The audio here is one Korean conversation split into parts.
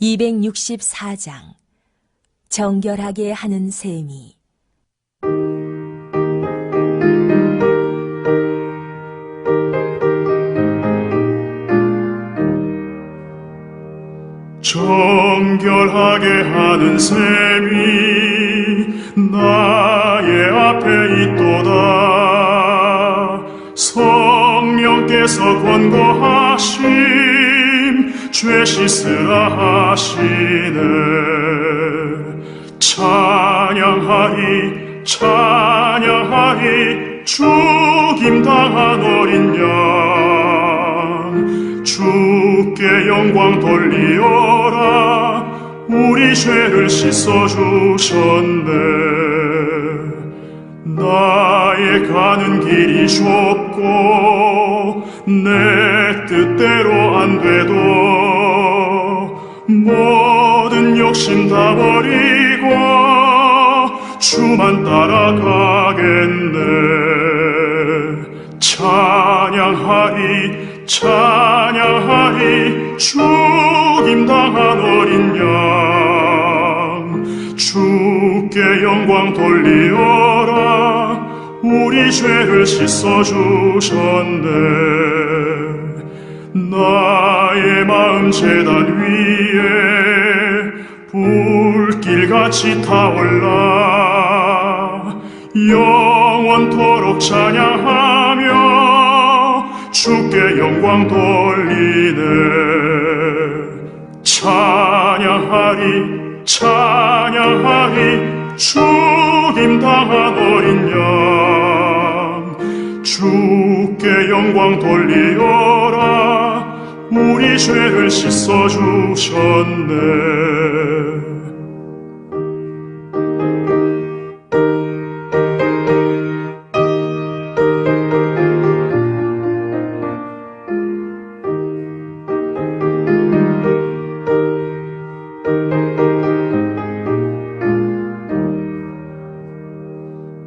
264장 정결하게 하는 셈이. 정결하게 하는 셈이 나의 앞에 있도다. 성령께서 권고하심 죄 씻으라 하시네. 찬양하리 찬양하리 죽임당한 어린 양. 주께 영광 돌리어라. 우리 죄를 씻어주셨네. 나의 가는 길이 좁고 내 뜻대로 안 돼도 모든 욕심 다 버리고 주만 따라가겠네. 찬양하리 찬양하리 죽임당한 어린 양. 주께 영광 돌리어라. 우리 죄를 씻어주셨네. 나 의 마음 재단 위에 불길같이 타올라 영원토록 찬양하며 주께 영광 돌리네. 찬양하리 찬양하리 죽임당한 어린 양. 주께 영광 돌리어라 우리 죄를 씻어 주셨네.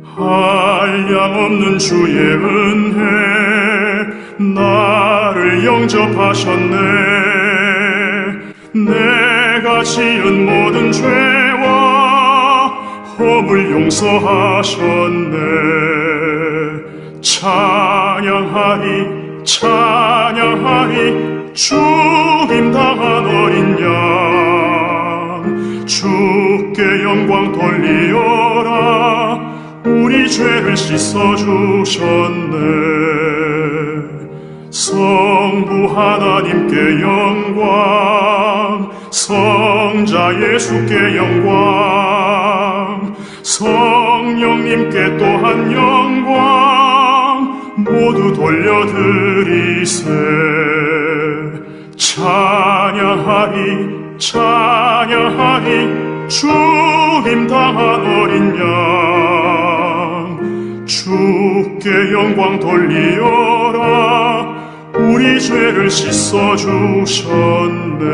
한량없는 주의 은혜 나를 영접하셨네. 내가 지은 모든 죄와 허물 용서하셨네. 찬양하리 찬양하리. 죽임 당한 어린 양. 주께 영광 돌리어라. 우리 죄를 씻어주셨네 성부 하나님께 영광 성자 예수께 영광 성령님께 또한 영광 모두 돌려드리세. 찬양하리 찬양하리 죽임당한 어린 양. 주께 영광 돌리어라 우리 죄를 씻어 주셨네